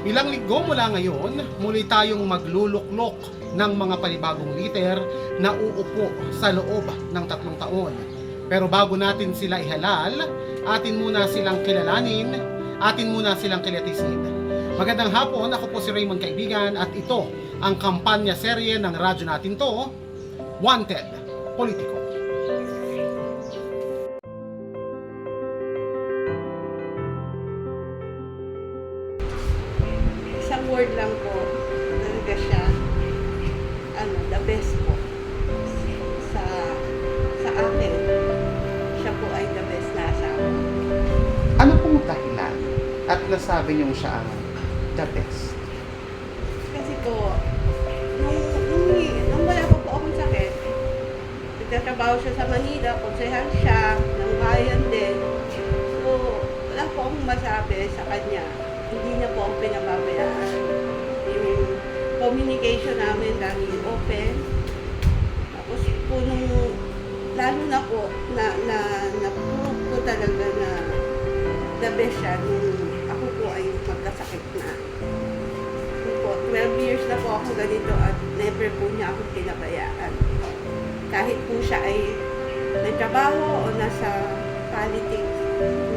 Ilang linggo mula ngayon, muli tayong magluluklok ng mga panibagong liter na uupo sa loob ng tatlong taon. Pero bago natin sila ihalal, atin muna silang kilalanin, atin muna silang kilatisin. Magandang hapon, ako po si Raymond Kaibigan at ito ang kampanya serye ng radyo natin to, Wanted Politiko. Siya ang the best? Kasi po, nung, nung, nung wala pa po akong sakit, nagtatrabaho siya sa Manila, konsehan siya, ng bayan din. So, wala po akong masabi sa kanya. Hindi niya po ako pinababayaan. Yung communication namin lagi open. Tapos po nung, lalo na po, na, na, na-prove ko talaga na the best siya nung po magkasakit na. Po, 12 years na po ako ganito at never po niya ako pinabayaan. Kahit po siya ay nagtrabaho o nasa politics,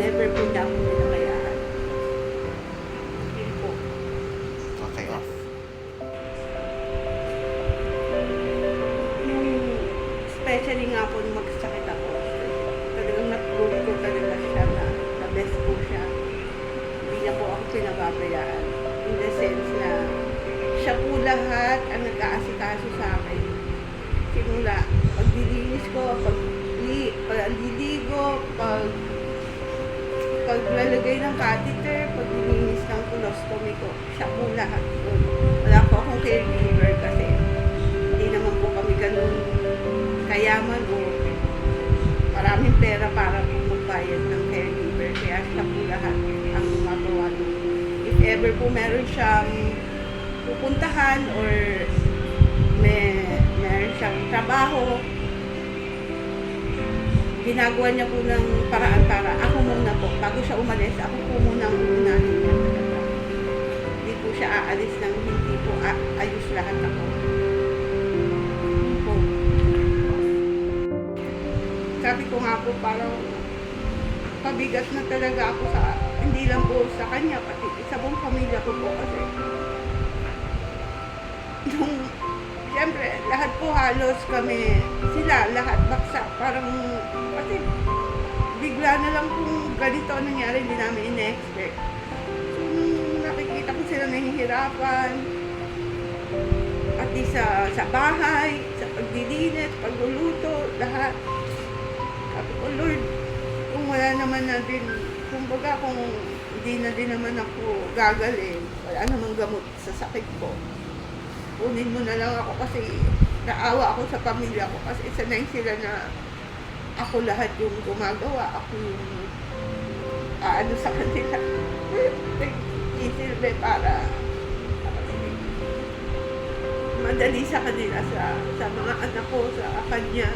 never po niya ako pinabayaan. Pinababayaan. In the sense na siya po lahat ang nag-aasikaso sa akin. Simula, paglilinis ko, pag pagliligo, pag paglalagay ng catheter, paglilinis ng colostomy ko, siya po lahat yun. Wala po akong caregiver kasi hindi naman po kami ganun kayaman o maraming pera para po magbayad ng ever po meron siyang pupuntahan or may meron siyang trabaho, ginagawa niya po ng paraan para ako muna po, bago siya umalis, ako po muna ang unahin niya. Hindi po siya aalis ng hindi po ayos lahat ako. Po. Sabi ko nga po parang pabigat na talaga ako sa, hindi lang po sa kanya, pati sa buong pamilya ko po kasi nung Siyempre, lahat po halos kami, sila, lahat baksa. Parang, kasi bigla na lang kung ganito ang nangyari, hindi namin ina-expect. So, nung nakikita ko sila nahihirapan, pati sa, sa bahay, sa paglilinis, pagluluto, lahat. Sabi ko, Lord, kung wala naman na din, kumbaga kung hindi na din naman ako gagaling, wala namang gamot sa sakit ko kunin mo na lang ako kasi naawa ako sa pamilya ko kasi sanay sila na ako lahat yung gumagawa, ako yung aano sa kanila. Isilbi para madali sa kanila sa sa mga anak ko, sa kanya.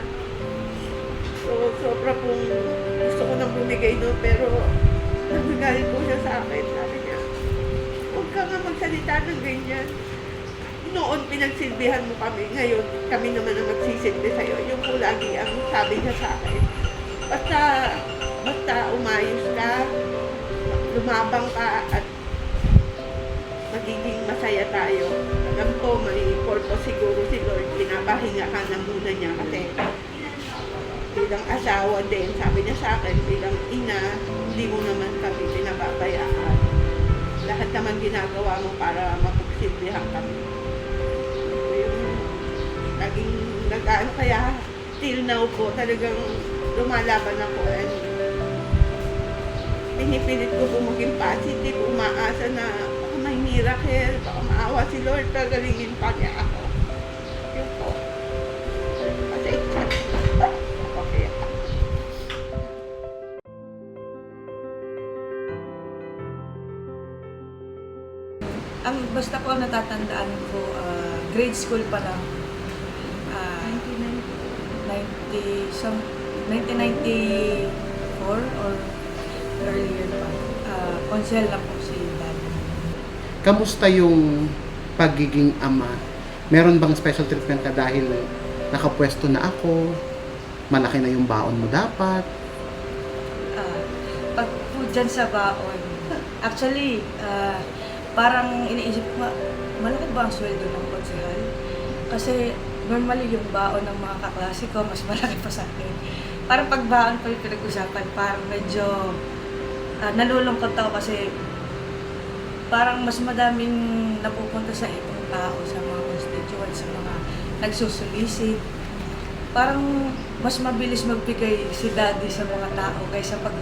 So, sobra pong gusto ko nang bumigay no, pero nagagalit po siya sa akin. Sabi niya, huwag ka nga magsalita ng ganyan noon pinagsilbihan mo kami, ngayon kami naman ang magsisilbi sa'yo. Yung po lagi ang sabi niya sa akin. Basta, basta umayos ka, lumabang ka at magiging masaya tayo. Alam ko, may purpose siguro si Lord, pinapahinga ka na muna niya kasi bilang asawa din, sabi niya sa akin, bilang ina, hindi mo naman kami pinababayaan. Lahat naman ginagawa mo para mapagsilbihan kami naging nag-ano kaya till now po talagang lumalaban ako and pinipilit ko po maging positive, umaasa na baka may miracle, baka maawa si Lord, pagalingin pa niya ako. Basta ko ang natatandaan ko, ah, grade school pa lang. Ah, 90, some, 1994 or earlier pa. Uh, konsel na po si Dad. kamusta yung pagiging ama? Meron bang special treatment ka dahil nakapwesto na ako? Malaki na yung baon mo dapat? Ah, pag po dyan sa baon, actually, ah, parang iniisip ko, malaki ba ang sweldo ng konsehal? Kasi normally yung baon ng mga kaklase ko, mas malaki pa sa akin. Parang pag baon ko yung pinag-usapan, parang medyo ah, nalulungkot ako kasi parang mas madaming napupunta sa ibang tao, sa mga constituents, sa mga nagsusulisit. Parang mas mabilis magbigay si daddy sa mga tao kaysa pag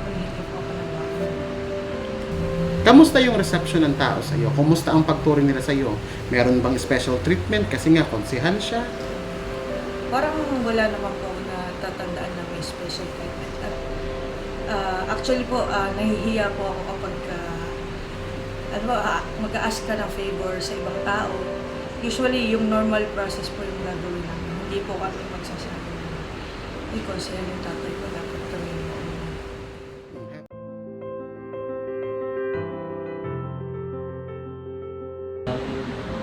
Kamusta yung reception ng tao sa iyo? Kumusta ang pagturing nila sa iyo? Meron bang special treatment kasi nga konsehal siya? Parang wala naman po ako natatandaan na may special treatment. At, ah, actually po, ah, nahihiya po ako kapag ah, ano ba, ah, mag-ask ka ng favor sa ibang tao. Usually, yung normal process po yung gagawin namin. Hindi po kami magsasabi na, ay, konsehal yung tatay ko, dapat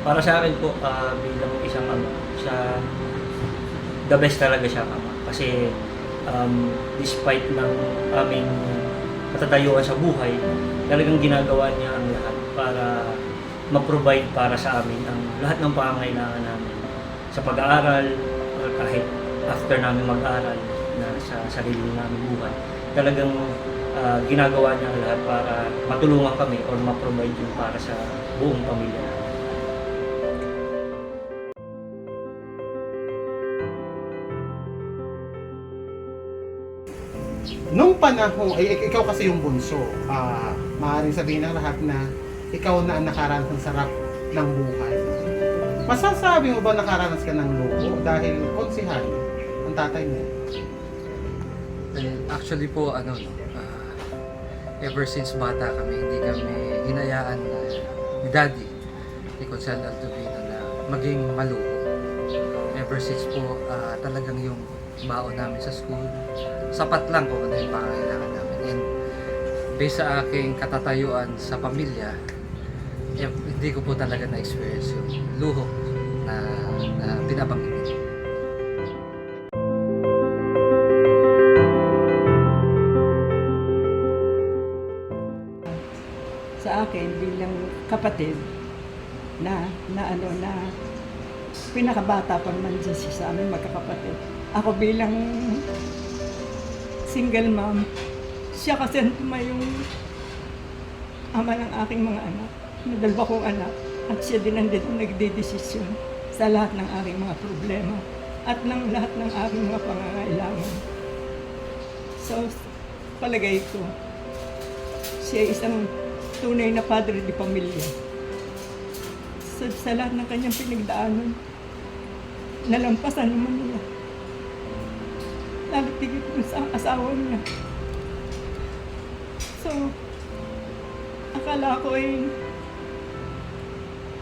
Para sa akin po, ah, bilang isang ama, siya, the best talaga siya ama. Kasi um, despite ng aming katatayuan sa buhay, talagang ginagawa niya ang lahat para ma-provide para sa amin ang lahat ng pangangailangan namin sa pag-aaral or kahit after namin mag-aral na sa sarili namin buhay. Talagang ah, ginagawa niya ang lahat para matulungan kami or ma-provide yun para sa buong pamilya namin. Nung panahon, ik- ikaw kasi yung bunso, ah maaaring sabihin ng lahat na ikaw na ang nakaranas ng sarap ng buhay. Masasabi mo ba nakaranas ka ng luho dahil konsihal ang tatay mo? Eh, actually po, ano, no, ah, ever since bata kami, hindi kami hinayaan na ni Daddy, ni Consel Altuvino na maging maluho. Ever since po, ah, talagang yung baon namin sa school, sapat lang kung ano yung pangangailangan namin. And based sa aking katatayuan sa pamilya, eh, hindi ko po talaga na-experience yung luho na, na binabanggit sa akin bilang kapatid na na ano na pinakabata pa dyan siya sa amin magkakapatid. Ako bilang single mom, siya kasi ang tumayong ama ng aking mga anak, na dalawa kong anak, at siya din ang nagdedesisyon sa lahat ng aking mga problema at ng lahat ng aking mga pangangailangan. So, palagay ko, siya isang tunay na padre di pamilya. Sa, sa lahat ng kanyang pinagdaanan, nalampasan naman niya. Lalo tigit dun sa asawa niya. So, akala ko ay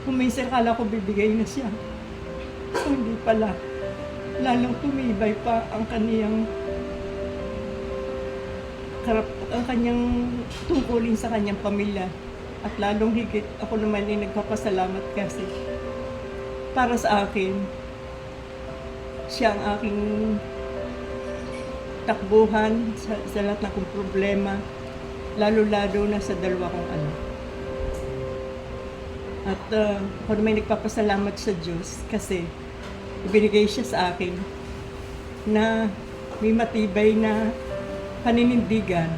kuminsan akala ko bibigay na siya. Hindi pala. Lalong tumibay pa ang kaniyang ang kanyang tungkulin sa kanyang pamilya. At lalong higit, ako naman ay nagpapasalamat kasi para sa akin, siya ang aking takbuhan sa, sa lahat ng kong problema, lalo-lalo na sa dalawa kong anak. At uh, ako naman nagpapasalamat sa Diyos kasi ibinigay siya sa akin na may matibay na paninindigan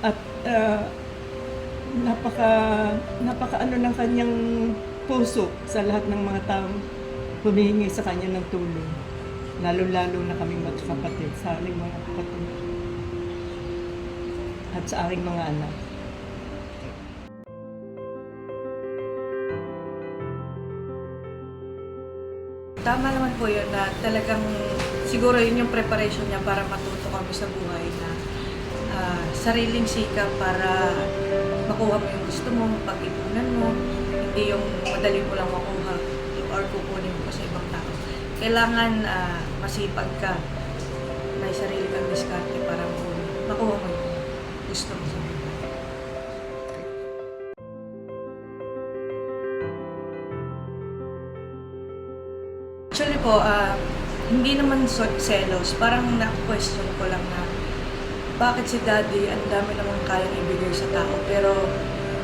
at ah, napaka napaka ano ng kanyang puso sa lahat ng mga taong humihingi sa kanya ng tulong lalo-lalo na kami magkakapatid sa aking mga kapatid at sa aking mga anak. Tama naman po yun na talagang siguro yun yung preparation niya para matuto kami sa buhay na ah, sariling sikap para makuha mo yung gusto mo, pag-ipunan mo, hindi yung madali mo lang makuha or kukunin mo sa ibang tao kailangan uh, masipag ka. May sarili kang diskarte para mo makuha mo gusto mo sa Actually po, uh, hindi naman so selos. Parang na-question ko lang na bakit si daddy ang dami namang kayang ibigay sa tao pero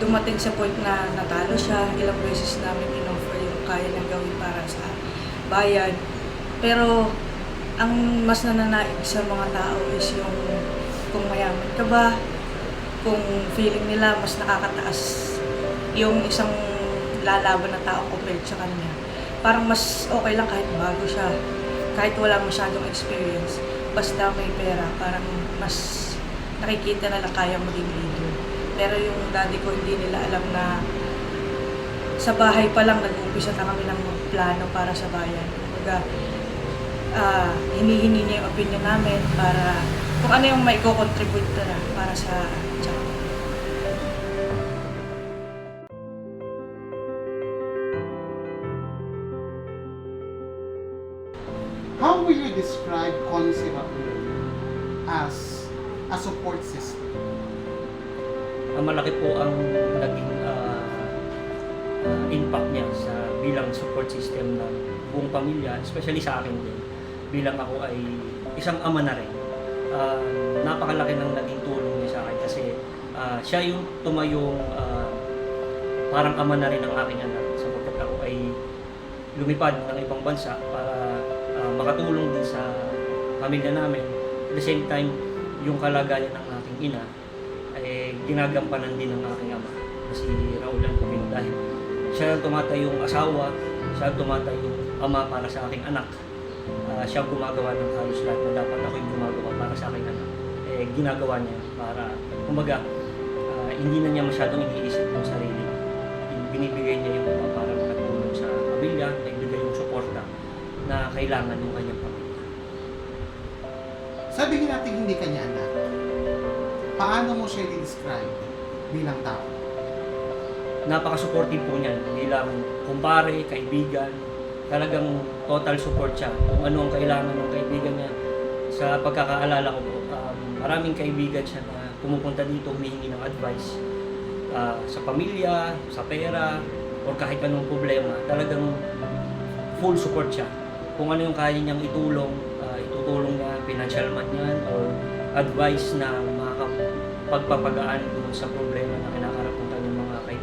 dumating sa point na natalo siya, ilang beses namin in-offer yung kaya niyang gawin para sa akin bayan. Pero ang mas nananaig sa mga tao is yung kung mayaman ka ba, kung feeling nila mas nakakataas yung isang lalaban na tao compared sa kanya. Parang mas okay lang kahit bago siya, kahit wala masyadong experience, basta may pera, parang mas nakikita na lang kaya maging leader. Pero yung daddy ko, hindi nila alam na sa bahay pa lang nag-uumpisa na kami ng plano para sa bayan. Kumbaga, ah hinihingi niya yung opinion namin para kung ano yung may contribute na para sa tiyan. How will you describe Consi Raul as a support system? Ang malaki po ang naging ah, ah, impact niya sa bilang support system ng buong pamilya, especially sa akin din. Bilang ako ay isang ama na rin. Ah, napakalaki ng naging tulong niya sa akin kasi ah, siya yung tumayong ah, parang ama na rin ng aking anak sapagkat ako ay lumipad ng ibang bansa para ah, makatulong din sa pamilya namin. At the same time, yung kalagayan ng aking ina ay ginagampanan din ng aking ama na si Raul Alcubino dahil siya ang tumatayong asawa, siya ang tumatayong ama para sa aking anak. Ah, siya ang gumagawa ng halos lahat na dapat ako yung gumagawa para sa aking anak. Eh, ginagawa niya para, kumbaga, ah, hindi na niya masyadong iniisip yung sarili. Binibigay niya yung iba para makatulong sa pamilya, nagbigay yung suporta na kailangan ng kanyang pamilya. Sabihin natin hindi kanya anak. Paano mo siya i-describe bilang tao? Napaka-supportive po niyan bilang kumpare, kaibigan. Talagang total support siya. Kung ano ang kailangan ng kaibigan niya. Sa pagkakaalala ko po, um, maraming kaibigan siya na pumupunta dito humihingi ng advice ah, sa pamilya, sa pera, o kahit anong problema. Talagang full support siya. Kung ano yung kaya niyang itulong, ah, itutulong niya, financial man yan, or advice na makakapagpapagaan dun sa problema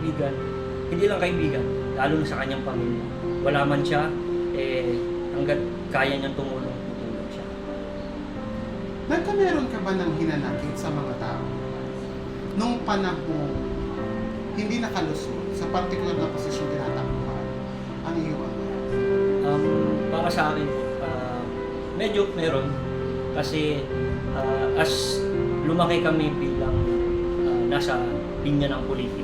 kaibigan. Hindi lang kaibigan, lalo na sa kanyang pamilya. Wala man siya, eh, hanggat kaya niyang tumulong, tutulong siya. Nagkameron ka ba ng hinanakit sa mga tao? Nung panahon, hindi nakalusot sa particular na posisyon tinatakbuhan. Ano yung ano? Um, para sa akin ah, medyo meron. Kasi ah, as lumaki kami bilang ah, nasa linya ng politika,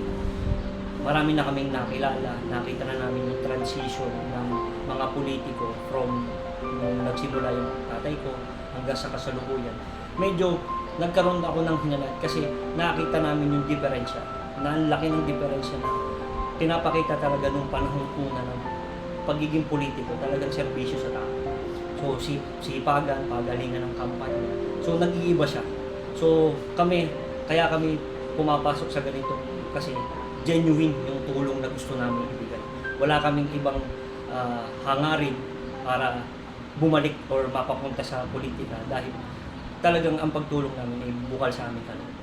marami na kaming nakilala, nakita na namin yung transition ng mga politiko from nung nagsimula yung tatay ko hanggang sa kasalukuyan. Medyo nagkaroon ako ng hinanat kasi nakita namin yung diferensya, na ang laki ng diferensya na pinapakita talaga nung panahon una ng pagiging politiko, talagang serbisyo sa tao. So, si sipagan, pagalingan ng kampanya. So, nag-iiba siya. So, kami, kaya kami pumapasok sa ganito kasi genuine yung tulong na gusto namin ibigay. Wala kaming ibang ah, hangarin para bumalik or mapapunta sa politika dahil talagang ang pagtulong namin ay bukal sa aming kalooban.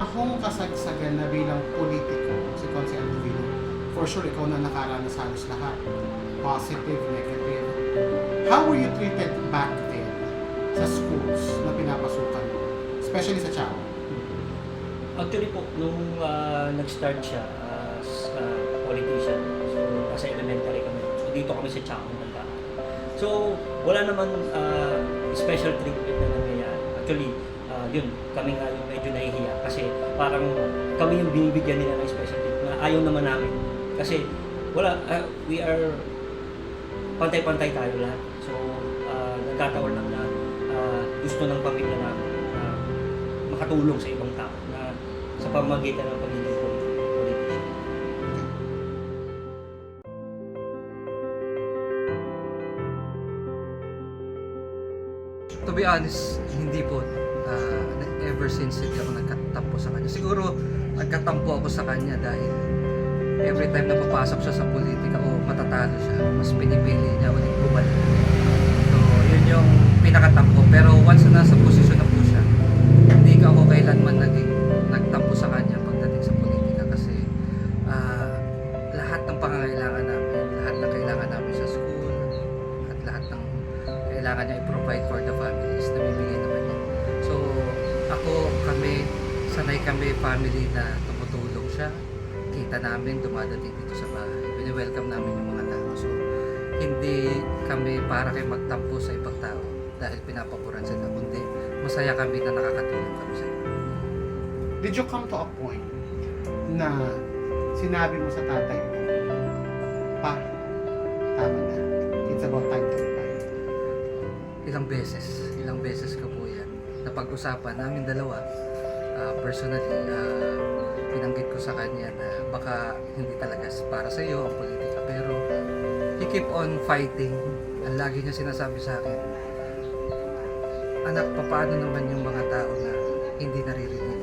Akong kasagsagan na bilang politiko, si Consi Alvino, for sure ikaw na nakaranas halos lahat. Positive, negative. How were you treated back sa schools na pinapasukan mo? Especially sa Chao. Actually po, nung ah, nag-start siya as ah, politician, so nasa elementary kami. So dito kami sa Chaco ng So wala naman ah, special treatment na nangyayari. Actually, ah, yun, kami nga yung medyo nahihiya kasi parang kami yung binibigyan nila ng special treatment na ayaw naman namin. Kasi wala, ah, we are pantay-pantay tayo lahat. So ah, nagkataon lang na gusto ng pamilya namin na makatulong sa ibang tao na sa pamamagitan ng pagiging politi- politician. To be honest, hindi po. Ah, ever since hindi ako nagkatap po sa kanya. Siguro, nagkatampo ako sa kanya dahil every time na papasok siya sa politika o matatalo siya, mas pinipili niya ulit bumalik. Yung pinakatampo. Pero once na nasa posisyon na po siya, hindi ka ako kailanman naging nagtampo sa kanya pagdating sa politika kasi ah, lahat ng pangangailangan namin, lahat ng kailangan namin sa school, at lahat ng kailangan niya i-provide for the family is nabibigay naman niya. So, ako, kami, sanay kami family na tumutulong siya. Kita namin dumadating dito sa bahay. Wini-welcome namin yung mga tao. So, hindi kami para kay magtampo sa ibang tao dahil pinapaboran sila, kundi masaya kami na nakakatulong kami sa iyo. Did you come to a point na sinabi mo sa tatay mo, Pa, tama na. It's about time to retire. ilang beses, ilang beses ko po yan. Napag-usapan namin dalawa, ah, personally, ah, pinanggit ko sa kanya na baka hindi talaga para sa iyo ang politika, he keep on fighting. Ang lagi niya sinasabi sa akin, anak, paano naman yung mga tao na hindi naririnig?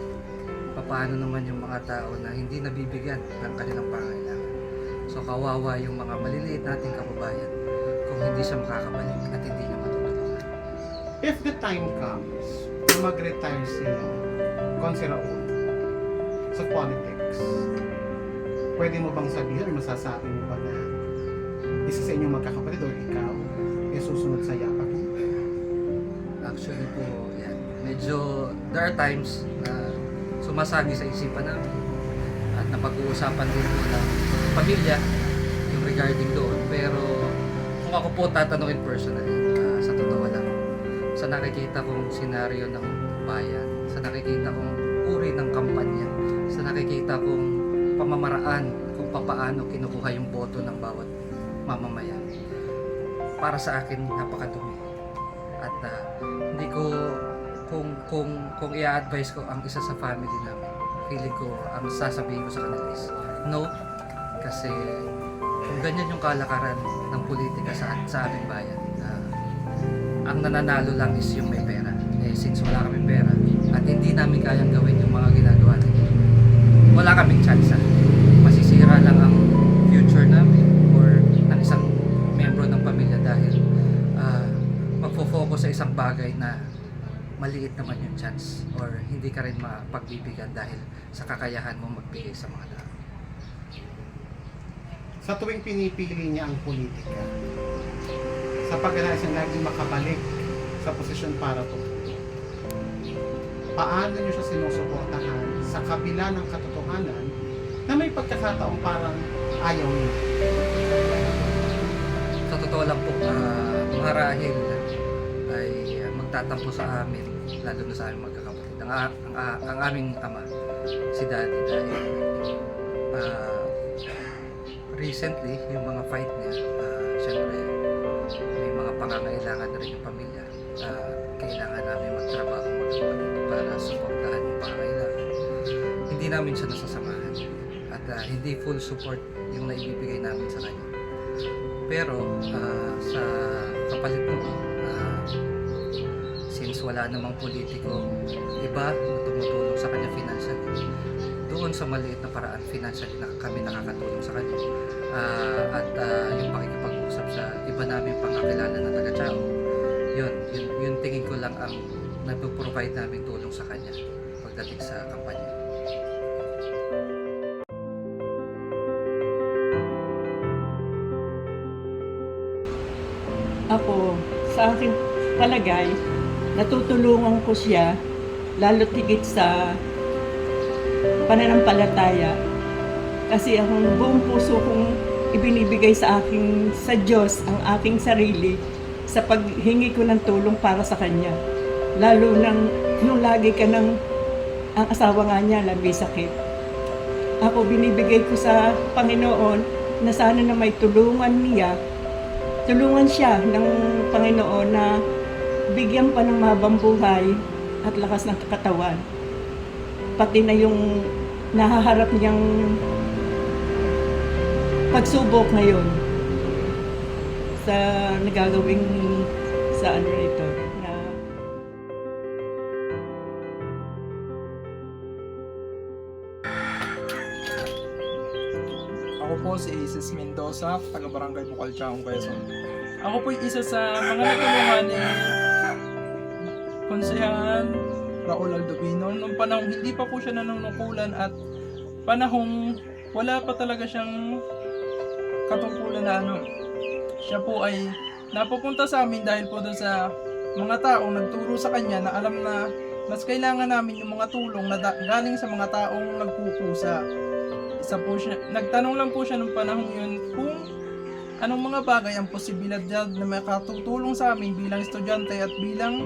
Paano naman yung mga tao na hindi nabibigyan ng kanilang pangailangan? So kawawa yung mga maliliit nating kababayan kung hindi siya makakabalik at hindi niya matutulungan. If the time comes na mag-retire si Consi Raul sa politics, pwede mo bang sabihin, masasabi mo inyong magkakapatid o ikaw ay susunod sa mo? Actually po, yan. Medyo, there are times na sumasagi sa isipan namin at napag-uusapan din po ng pamilya yung regarding doon. Pero kung ako po tatanungin personally, ah, sa totoo lang, sa nakikita kong senaryo ng bayan, sa nakikita kong uri ng kampanya, sa nakikita kong pamamaraan kung papaano kinukuha yung boto ng bawat mamamayan, para sa akin napakadumi. At ah, hindi ko kung kung kung i-advise ko ang isa sa family namin, feeling ko ang sasabihin ko sa kanila is no kasi kung ganyan yung kalakaran ng politika sa sa aming bayan, ah, ang nananalo lang is yung may pera. Eh since wala kaming pera at hindi namin kayang gawin yung mga ginagawa nila, wala kaming chance. Masisira maliit naman yung chance or hindi ka rin mapagbibigyan dahil sa kakayahan mo magbigay sa mga tao. Sa tuwing pinipili niya ang politika, sa pagkanais niya laging makabalik sa posisyon para tumulong, paano niyo siya sinusuportahan sa kabila ng katotohanan na may pagkakataong parang ayaw niya? Sa totoo lang po, uh, marahil ay ah, magtatampo sa amin, lalo na sa aming magkakapatid. Ang, ang, ang aming ama, si Daddy, dahil ah, recently, yung mga fight niya, uh, syempre, may mga pangangailangan na rin yung pamilya. Ah, kailangan namin magtrabaho magkapatid para suportahan yung pangangailangan. Hindi namin siya nasasamahan. At ah, hindi full support yung naibibigay namin sa kanya. Pero ah, sa kapalit nun, ah, since wala namang politiko iba na tumutulong sa kanya financially, doon sa maliit na paraan financially na kami nakakatulong sa kanya. Ah, at ah, yung pakikipag-usap sa iba namin pangkakilala na taga Chao, yun, yun, yun tingin ko lang ang nagpo-provide namin tulong sa kanya pagdating sa kampanya. Ako, sa aking palagay, natutulungan ko siya lalo tigit sa pananampalataya. Kasi ang buong puso kong ibinibigay sa aking, sa Diyos, ang aking sarili sa paghingi ko ng tulong para sa Kanya. Lalo nang nung lagi ka ng ang asawa nga niya labi sakit. Ako binibigay ko sa Panginoon na sana na may tulungan niya tulungan siya ng Panginoon na bigyan pa ng mabang buhay at lakas ng katawan. Pati na yung nahaharap niyang pagsubok ngayon sa nagagawing sa ano nito na po si Isis Mendoza, taga Barangay Bukalchaong, Quezon. Ako po isa sa mga natulungan ni Konsehan Raul Aldovino nung panahon hindi pa po siya nanunukulan at panahong wala pa talaga siyang katungkulan na ano. Siya po ay napupunta sa amin dahil po doon sa mga taong nagturo sa kanya na alam na mas kailangan namin yung mga tulong na galing sa mga taong nagpupusa. Isa po siya, nagtanong lang po siya nung panahon yun kung anong mga bagay ang posibilidad na makatutulong sa amin bilang estudyante at bilang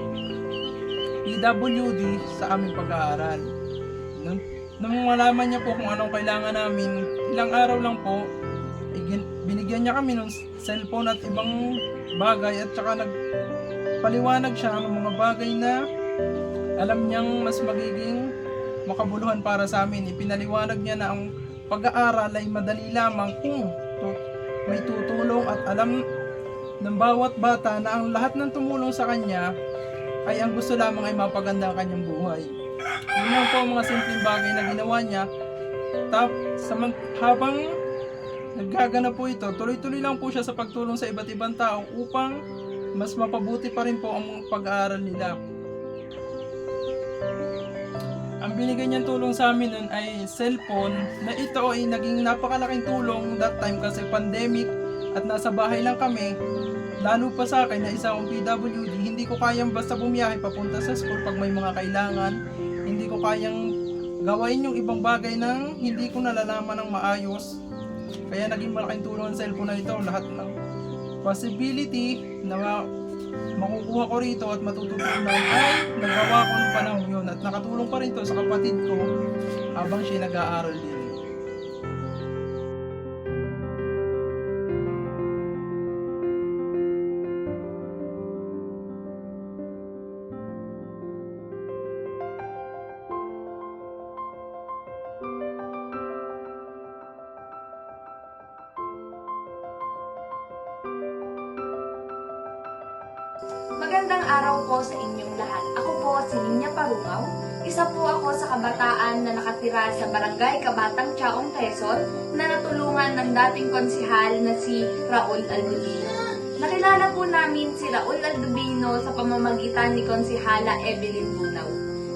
PWD sa aming pag-aaral. Nung, nung malaman niya po kung anong kailangan namin, ilang araw lang po, binigyan niya kami ng cellphone at ibang bagay at saka nagpaliwanag siya ng mga bagay na alam niyang mas magiging makabuluhan para sa amin. Ipinaliwanag niya na ang pag-aaral ay madali lamang kung may tutulong at alam ng bawat bata na ang lahat ng tumulong sa kanya ay ang gusto lamang ay mapaganda ang kanyang buhay. Yun lang po ang mga simpleng bagay na ginawa niya. Tap, samant, habang naggaganap po ito, tuloy-tuloy lang po siya sa pagtulong sa iba't ibang tao upang mas mapabuti pa rin po ang pag-aaral nila. Ang binigay niyang tulong sa amin nun ay cellphone na ito ay naging napakalaking tulong that time kasi pandemic at nasa bahay lang kami. Lalo pa sa akin na isa akong PWD, hindi ko kayang basta bumiyahe papunta sa school pag may mga kailangan. Hindi ko kayang gawain yung ibang bagay nang hindi ko nalalaman ng maayos. Kaya naging malaking tulong ang cellphone na ito. Lahat ng possibility na ma- makukuha ko rito at matututunan ay nagawa ko ng panahon yun at nakatulong pa rin to sa kapatid ko habang siya nag-aaral din. Isa po ako sa kabataan na nakatira sa Barangay Kabatang Chaong Quezon na natulungan ng dating konsihal na si Raul Albudino. Nakilala po namin si Raul Albudino sa pamamagitan ni konsihala Evelyn Bunaw.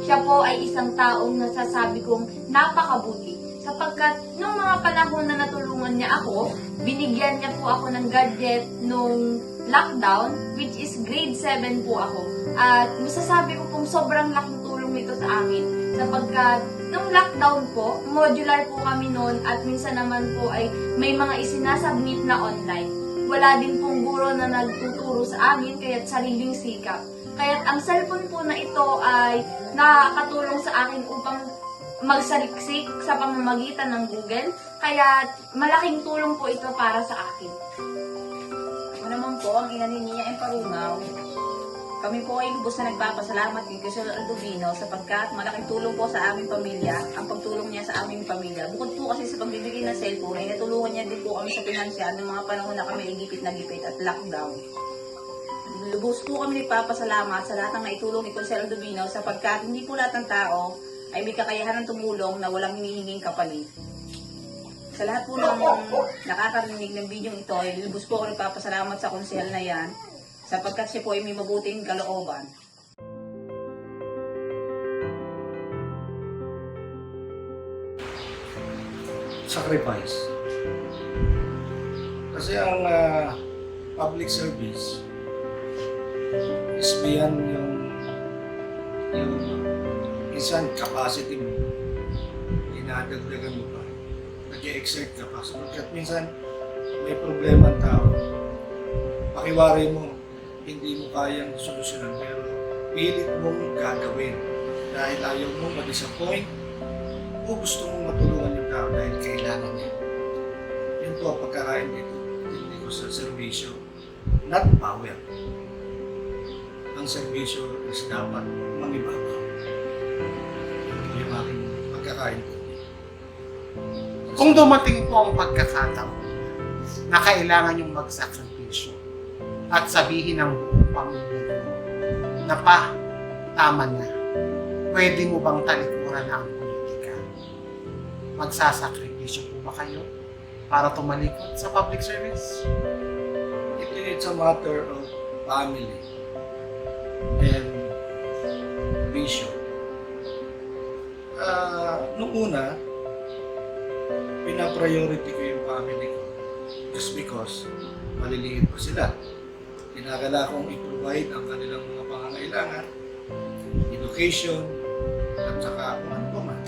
Siya po ay isang taong nasasabi kong napakabuti sapagkat nung mga panahon na natulungan niya ako, binigyan niya po ako ng gadget nung lockdown, which is grade 7 po ako. At masasabi ko pong sobrang nito sa akin. Sapagkat nung lockdown po, modular po kami noon at minsan naman po ay may mga isinasubmit na online. Wala din pong guro na nagtuturo sa amin kaya't sariling sikap. Kaya't ang cellphone po na ito ay nakakatulong sa akin upang magsaliksik sa pamamagitan ng Google. Kaya malaking tulong po ito para sa akin. Ako naman po, ang ina ni Nia Emparungaw. Kami po ay lubos na nagpapasalamat kay Quezon Aldovino sapagkat malaking tulong po sa aming pamilya, ang pagtulong niya sa aming pamilya. Bukod po kasi sa pagbibigay ng cellphone, ay natulungan niya din po kami sa pinansyal ng mga panahon na kami gipit na gipit at lockdown. Lubos po kami nagpapasalamat sa lahat ng naitulong ni Quezon Aldovino sapagkat hindi po lahat ng tao ay may kakayahan ng tumulong na walang hinihinging kapalit. Sa lahat po ng nakakarinig ng video ito, ay lubos po ako nagpapasalamat sa konsehal na yan sapagkat siya po ay may mabuting kalooban. sacrifice. Kasi ang ah, public service is beyond yung yung minsan capacity mo. Dinadagdagan mo pa. Nag-exert ka pa. Sapagkat minsan may problema ang tao. Pakiwari mo, hindi mo kayang solusyonan pero pilit mong gagawin dahil ayaw mo ma-disappoint o gusto mong matulungan yung tao dahil kailangan niya. Yun po ang pagkakain dito. Hindi ko sa servisyo. Not power. Ang servisyo is dapat mangibabaw. Yun po yung aking pagkakain dito. Kung dumating po ang pagkakataon na kailangan yung magsakripisyo at sabihin ng buong pamilya na pa, tama na. Pwede mo bang talikuran ang politika? Magsasakripisyo po ba kayo? para tumalikod sa public service? It, it's a matter of family and vision. Ah, nung una, pinapriority ko yung family ko just because maliliit pa sila. Kinakala kong i-provide ang kanilang mga pangangailangan, education, at saka kung ano pa man,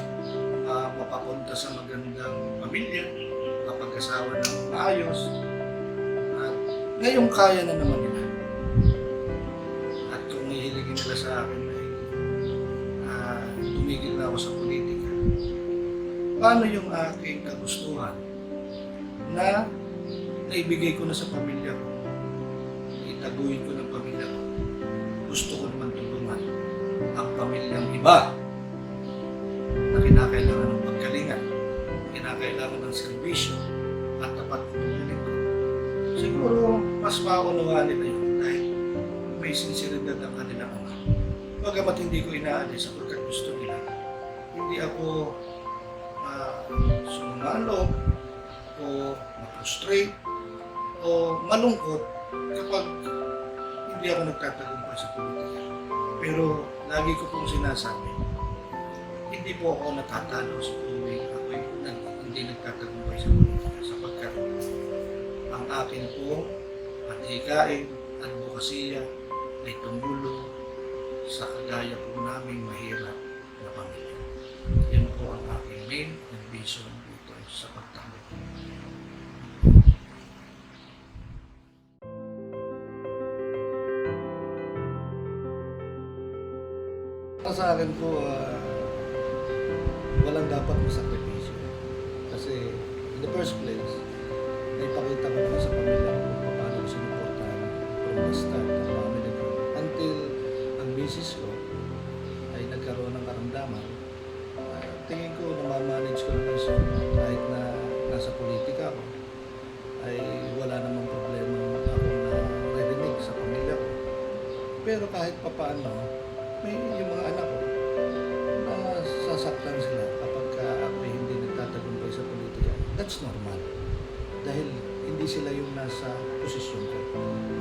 ah, mapapunta sa magandang pamilya, kapag-asawa ng maayos, at ngayon kaya na naman nila. At kung hihiligin nila sa akin ay ah, tumigil na ako sa politika, paano yung aking kagustuhan na naibigay ko na sa pamilya ko, itaguin ko ng pamilya ko. Gusto ko naman tulungan ang pamilyang iba na kinakailangan ng pagkalingan, kinakailangan ng servisyo at tapat tulungan ko. Siguro, mas maunawaan nila yun dahil may sinseridad ang kanilang ama. Bagamat hindi ko inaalis sapagkat gusto nila, hindi ako uh, sumalo o ma-frustrate o malungkot kapag hindi ako nagtatagumpay sa politika. Pero lagi ko pong sinasabi, hindi po ako natatalo sa tuwing ako'y nag, hindi nagtatagumpay sa politika sapagkat ang akin po at hikain, advokasya ay tumulong sa kagaya po naming mahirap na pamilya. Yan po ang aking main and vision dito sa pagtakbo. Sa akin po, ah, walang dapat masakripisyo. Kasi in the first place, naipakita ko naman sa pamilya ko paano ko sinuportahan from the start ng family ko. Until ang business ko ay nagkaroon ng karamdaman, ah, tingin ko namamanage ko naman siya kahit na nasa politika ako ay wala namang problema ako na narinig sa pamilya ko. Pero kahit papaano, may yung mga anak ko na sasaktan sila kapag ka ako ay hindi nagtatagumpay sa politika. That's normal. Dahil hindi sila yung nasa posisyon ko.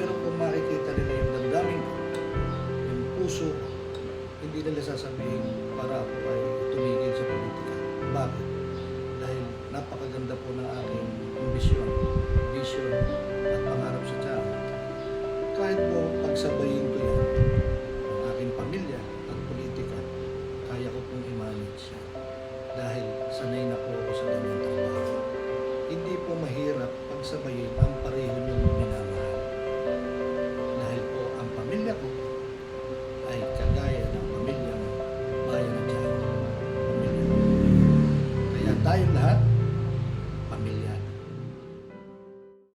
Pero kung makikita nila yung damdamin ko, yung puso ko, hindi nila sasabihin para ako ay tumigil sa politika. Bakit? Dahil napakaganda po ng aking ambisyon, vision, at pangarap sa tiyan. Kahit po pagsabayin ko yan, ang